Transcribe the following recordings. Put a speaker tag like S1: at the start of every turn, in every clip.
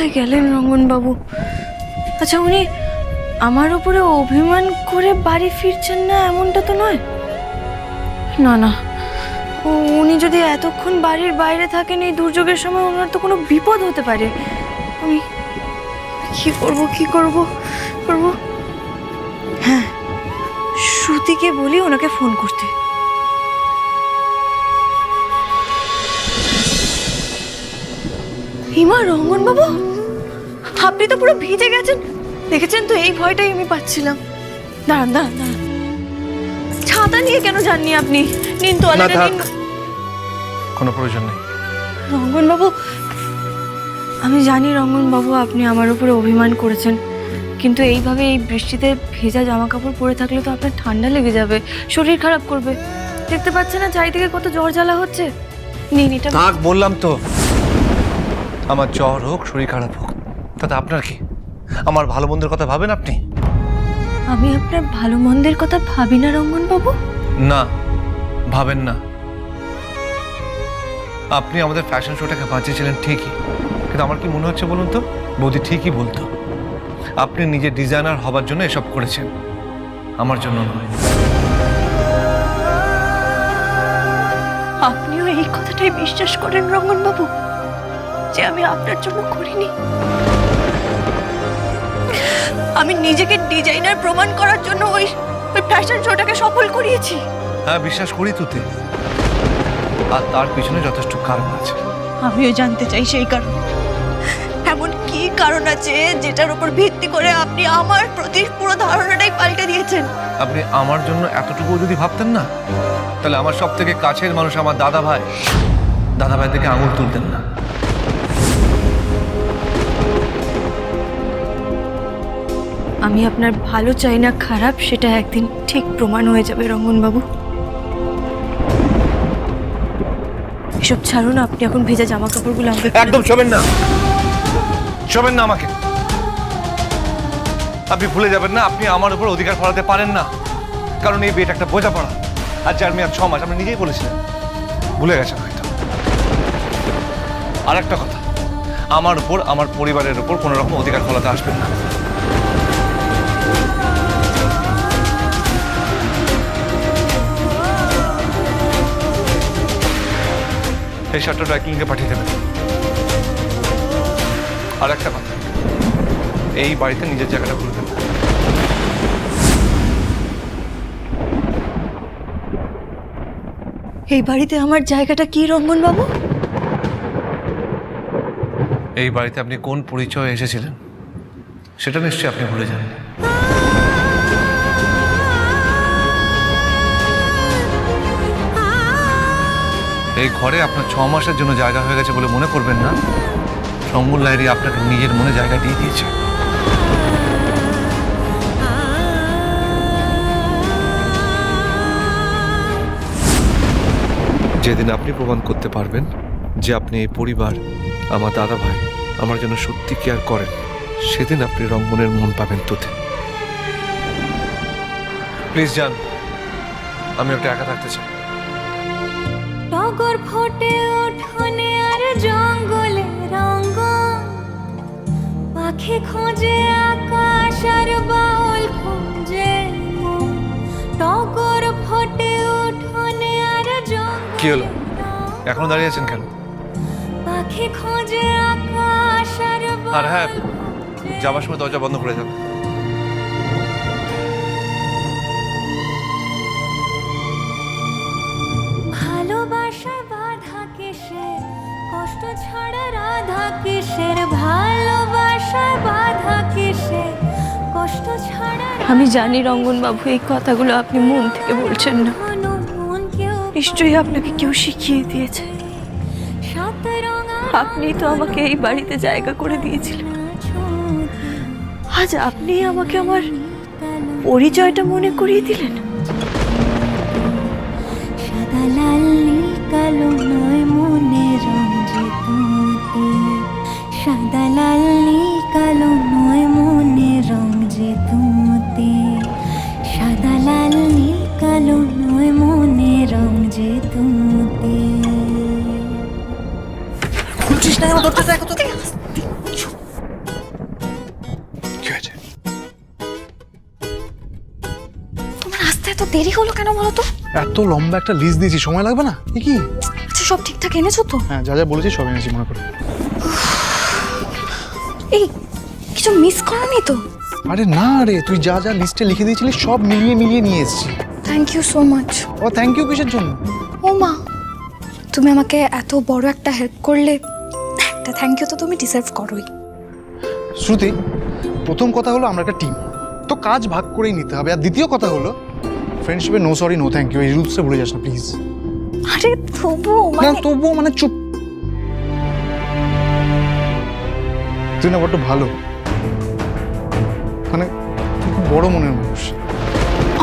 S1: কোথায় গেলেন রঙ্গনবাবু? আচ্ছা উনি আমার উপরে অভিমান করে বাড়ি ফিরছেন না এমনটা তো নয়? না না। উনি যদি এতক্ষণ বাড়ির বাইরে থাকেন, এই দুর্যোগের সময় ওনার তো কোনো বিপদ হতে পারে। আমি কি করব কি করব করব? হ্যাঁ শ্রুতিকে বলি ওনাকে ফোন করতে। হিমা রঙ্গন বাবু আপনি তো পুরো ভিজে গেছেন। দেখেছেন তো এই ভয়টাই আমি পাচ্ছিলাম। দাঁড়ান দাঁড়ান দাঁড়ান। ছাতা নিয়ে কেন যাননি আপনি? নিন তো
S2: না থাক। কোনো প্রয়োজন নেই।
S1: রঙ্গন বাবু আমি জানি রঙ্গন বাবু আপনি আমার উপরে অভিমান করেছেন। কিন্তু এইভাবে এই বৃষ্টিতে ভেজা জামা কাপড় পরে থাকলে তো আপনার ঠান্ডা লেগে যাবে শরীর খারাপ করবে। দেখতে পাচ্ছেন না চারিদিকে কত জ্বর জ্বালা হচ্ছে। নিন এটা
S2: থাক বললাম তো। আমার জ্বর হোক শরীর খারাপ হোক তাতে আপনার কি? আমার ভালো মন্দের কথা ভাবেন আপনি?
S1: আমি আপনার ভালো মন্দের কথা ভাবি না রঙ্গন বাবু
S2: না ভাবেন না। আপনি আমাদের ফ্যাশন শোটাকে বাঁচিয়েছিলেন ঠিকই কিন্তু আমার কি মনে হচ্ছে বলুন তো? বৌদি ঠিকই বলতো। আপনি নিজে ডিজাইনার হবার জন্য এসব করেছেন। আমার জন্য নয়।
S1: আপনিও এই কথাটাই বিশ্বাস করেন রঙ্গন বাবু যে আমি আপনার জন্য করিনি। আমি নিজেকে ডিজাইনার প্রমাণ করার জন্য ওই ওই ফ্যাশন শোটাকে সফল করিয়েছি।
S2: হ্যাঁ বিশ্বাস করি তুতে আর তার পিছনে যথেষ্ট কারণ আছে।
S1: আমিও জানতে চাই সেই কারণ। এমন কি কারণ আছে যেটার উপর ভিত্তি করে আপনি আমার প্রতি পুরো ধারণাটাই পাল্টে দিয়েছেন?
S2: আপনি আমার জন্য এতটুকু যদি ভাবতেন না তাহলে আমার সব থেকে কাছের মানুষ আমার দাদা ভাই। দাদা ভাই থেকে আঙুল তুলতেন না।
S1: আমি আপনার ভালো চাই না খারাপ সেটা একদিন ঠিক প্রমাণ হয়ে যাবে রঙ্গনবাবু। এসব ছাড়ুন আপনি এখন ভেজা জামা কাপড়গুলো আমাকে
S2: একদম শোবেন না। শোবেন না আমাকে। আপনি ভুলে যাবেন না আপনি আমার উপর অধিকার ফলাতে পারেন না। কারণ এই বিয়েটা একটা বোঝাপড়া। আর যার মেয়াদ ছ মাস আপনি নিজেই বলেছিলেন। ভুলে গেছেন হয়তো। আর একটা কথা। আমার উপর আমার পরিবারের উপর কোনো রকম অধিকার ফলাতে আসবেন না। এই শার্টটা ড্রাই ক্লিনকে পাঠিয়ে দেবেন। আর একটা কথা এই বাড়িতে নিজের জায়গাটা ভুলবেন না
S1: এই বাড়িতে আমার জায়গাটা কি রঙ্গন বাবু
S2: এই বাড়িতে আপনি কোন পরিচয়ে এসেছিলেন সেটা নিশ্চয়ই আপনি ভুলে যান। এই ঘরে আপনার ছ মাসের জন্য জায়গা হয়ে গেছে বলে মনে করবেন না। সম্মুল লাইরি আপনাকে নিজের মনে জায়গা দিয়ে দিয়েছে। যেদিন আপনি প্রমাণ করতে পারবেন যে আপনি এই পরিবার, আমার দাদা ভাই আমার জন্য সত্যি কেয়ার করেন, সেদিন আপনি রঙ্গনের মন পাবেন তোতে। প্লিজ যান আমি ওটা একা থাকতে চাই।
S3: টগর ফোটে উঠোনে আর জঙ্গলে রঙ্গ পাখি খোঁজে আকাশ আর বাউল খুঁজে। টগর ফোটে উঠোনে আর
S2: কি হলো? এখনও দাঁড়িয়ে আছেন কেন
S3: পাখি খোঁজে আকাশ আর
S2: আর হ্যাঁ, যাবার সময় দরজা বন্ধ করে যাবে
S1: আমি জানি রঙ্গনবাবু, এই কথাগুলো আপনি মন থেকে বলছেন না। নিশ্চয়ই আপনাকে কেউ শিখিয়ে দিয়েছে। আপনি তো আমাকে এই বাড়িতে জায়গা করে দিয়েছিলেন। আজ আপনি আমাকে আমার পরিচয়টা মনে করিয়ে দিলেন?
S3: সাদা লাল কালো নয়, মনে রং যে তুতে কালো নয় মনে রং যে
S1: তুমিতে। এত দেরি হলো কেন বলো তো?
S4: এত লম্বা একটা লিস্ট দিয়েছি সময় লাগবে না? কি?
S1: আচ্ছা সব ঠিকঠাক এনেছো তো?
S4: হ্যাঁ যা যা বলেছি সব এনেছি মনে করো।
S1: এই কিছু মিস করনি তো?
S4: আরে না রে তুই যা যা লিস্টে লিখে দিয়েছিলি সব মিলিয়ে মিলিয়ে নিয়ে এসেছিস
S1: থ্যাংক ইউ সো মাচ
S4: ও থ্যাংক ইউ কিসের জন্য?
S1: ও মা তুমি আমাকে এত বড় একটা হেল্প করলে একটা থ্যাংক ইউ তো তুমি ডিজার্ভ করোই।
S4: শ্রুতি প্রথম কথা হলো আমরা একটা টিম তো কাজ ভাগ করেই নিতে হবে। আর দ্বিতীয় কথা হলো ফ্রেন্ডশিপে no sorry no thank you এই রুলসে ভুলে যাস না প্লিজ
S1: আরে তবু
S4: না
S1: মানে
S4: তবুও মানে চুপ। তুই না বড্ড ভালো। মানে বড় মনের মানুষ।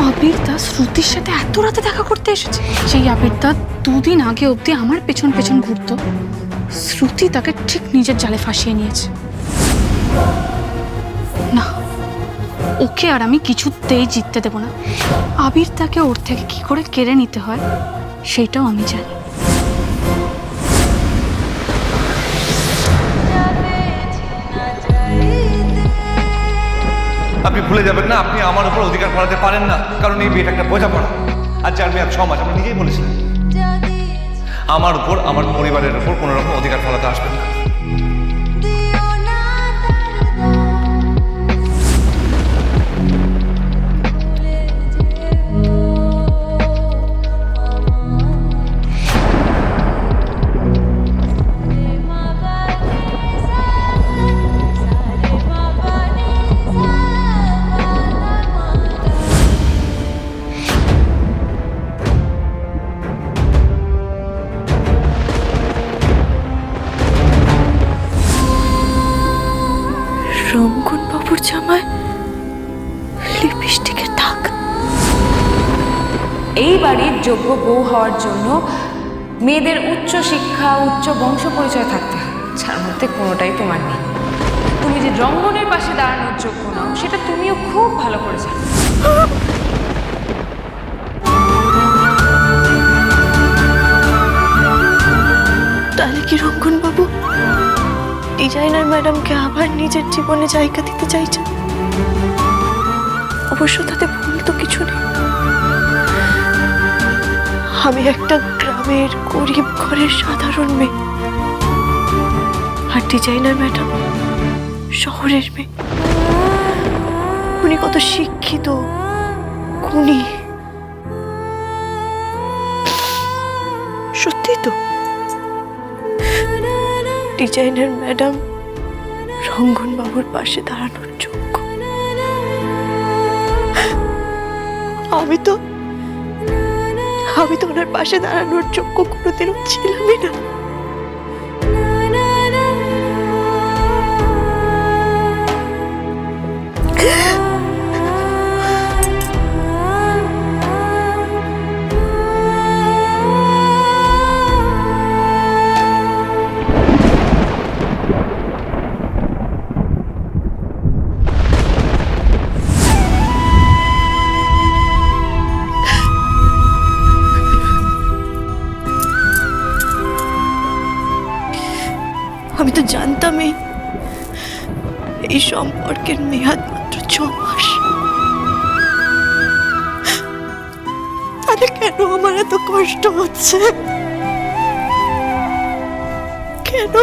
S5: আবির দা শ্রুতির সাথে এত রাতে দেখা করতে এসেছে? সেই আবির্দা দুদিন আগে অবধি আমার পেছন পেছন ঘুরতো। শ্রুতি তাকে ঠিক নিজের জালে ফাঁসিয়ে নিয়েছে। না, ওকে আর আমি কিছুতেই জিততে দেব না। আবির তাকে ওর থেকে কি করে কেড়ে নিতে হয়, সেটাও আমি জানি।
S2: আপনি ভুলে যাবেন না, আপনি আমার উপর অধিকার করাতে পারেন না, কারণ এই বিয়েটা একটা বোঝাপড়া। আর যার মেয়াদ ছ মাস আপনি নিজেই বলেছিলেন আমার উপর, আমার পরিবারের উপর কোনো রকম অধিকার ফলাতে আসবেন না।
S1: জামায় লিপস্টিকের দাগ
S6: এই বাড়ির যোগ্য বউ হওয়ার জন্য মেয়েদের উচ্চ শিক্ষা উচ্চ বংশ পরিচয় থাকতে হয়। যার মধ্যে কোনোটাই তোমার নেই। তুমি যে রঙ্গনের পাশে দাঁড়ানোর যোগ্য নাও সেটা তুমিও খুব ভালো করে জানো।
S1: তাহলে কি রঙ্গন বাবু ডিজাইনার ম্যাডামকে আবার নিজের জীবনে জায়গা দিতে চাইছেন? অবশ্য তাতে ভুল তো কিছু নেই। আমি একটা গ্রামের গরিব ঘরের সাধারণ মেয়ে। আর ডিজাইনার ম্যাডাম শহরের মেয়ে। উনি কত শিক্ষিত, গুণী। সত্যি তো? ডিজাইনার ম্যাডাম রঙ্গন বাবুর পাশে দাঁড়ানোর যোগ্য আমি তো আমি তো ওনার পাশে দাঁড়ানোর যোগ্য কোনোদিনও ছিলামই না। এই সম্পর্কের মেয়াদ মাত্র ছ মাস। তাহলে কেন আমার এত কষ্ট হচ্ছে? কেন?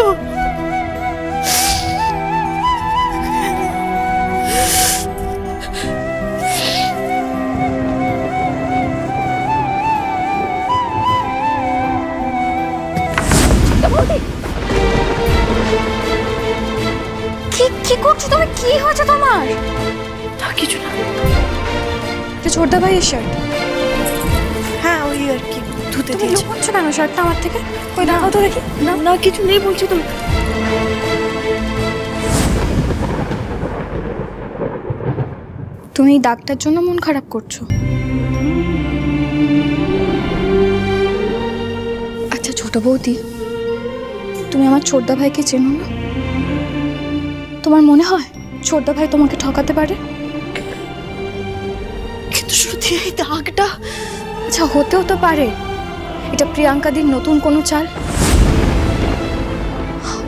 S5: কি হয়েছে তোমার?
S1: তা কিছু না।
S5: এটা ছোটদা ভাইয়ের শার্ট
S1: হ্যাঁ ওই আর কি ধুতে
S5: তুমি
S1: দিয়েছি।
S5: লুকোচ্ছ কেন শার্টটা আমার থেকে? ওই দেখাও তো দেখি।
S1: না না কিছু নেই বলছি তো।
S5: তুমি এই দাগটার জন্য মন খারাপ করছ। আচ্ছা ছোট বৌদি তুমি আমার ছোটদা ভাইকে চেনো না? তোমার মনে হয়? ছোটদা ভাই তোমাকে ঠকাতে পারে?
S1: কিন্তু শ্রুতি এই দাগটা
S5: আচ্ছা হতেও তো পারে। এটা প্রিয়াঙ্কাদির নতুন কোনো চাল?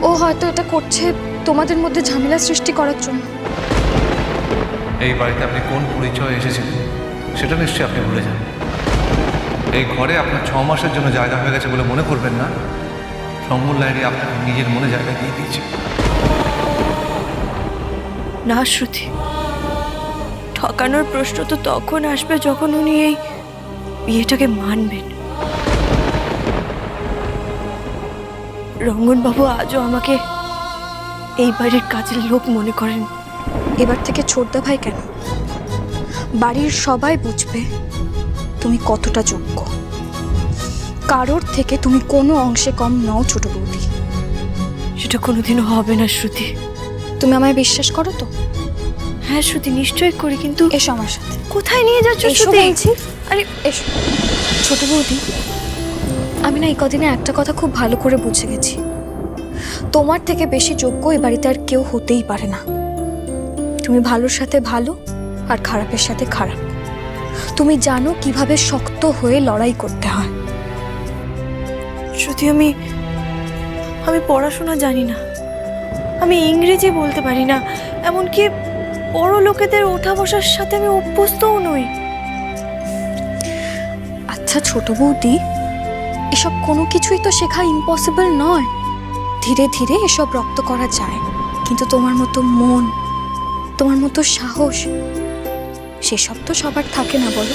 S5: ও হয়তো এটা করছে তোমাদের মধ্যে ঝামেলা সৃষ্টি করার জন্য।
S2: এই বাড়িতে আপনি কোন পরিচয় এসেছেন সেটা নিশ্চয়ই আপনি ভুলে যান। এই ঘরে আপনার ছ মাসের জন্য জায়গা হয়ে গেছে বলে মনে করবেন না রঙ্গন লাইরি আপনাকে নিজের মনে জায়গা দিয়ে দিয়েছে।
S1: না, শ্রুতি। ঠকানোর প্রশ্ন তো তখন আসবে যখন উনি এই বিয়েটাকে মানবেন। রঙ্গনবাবু আজও আমাকে এই বাড়ির কাজের লোক মনে করেন।
S7: এবার থেকে ছোটদা ভাই কেন? বাড়ির সবাই বুঝবে তুমি কতটা যোগ্য। কারোর থেকে তুমি কোনো অংশে কম নও ছোট বৌদি।
S1: সেটা কোনোদিনও হবে না, শ্রুতি।
S7: তুমি আমায় বিশ্বাস করো তো?
S1: হ্যাঁ শ্রুতি নিশ্চয়ই করি কিন্তু
S7: এসো আমার সাথে।
S1: কোথায় নিয়ে যাচ্ছ শ্রুতি? আরে
S7: এসো। ছোট বৌদি আমি না এই কদিনে একটা কথা খুব ভালো করে বুঝে গেছি। তোমার থেকে বেশি যোগ্য এই বাড়িতে আর কেউ হতেই পারে না। তুমি ভালোর সাথে ভালো আর খারাপের সাথে খারাপ। তুমি জানো কীভাবে শক্ত হয়ে লড়াই করতে হয়।
S1: শ্রুতি আমি আমি পড়াশোনা জানি না। আমি ইংরেজি বলতে পারি না এমনকি বড় লোকেদের ওঠা বসার সাথে আমি অভ্যস্তও নই।
S7: আচ্ছা ছোট বৌদি এসব কোনো কিছুই তো শেখা ইম্পসিবল নয়। ধীরে ধীরে এসব রপ্ত করা যায় কিন্তু তোমার মতো মন তোমার মতো সাহস সেসব তো সবার থাকে না বলো।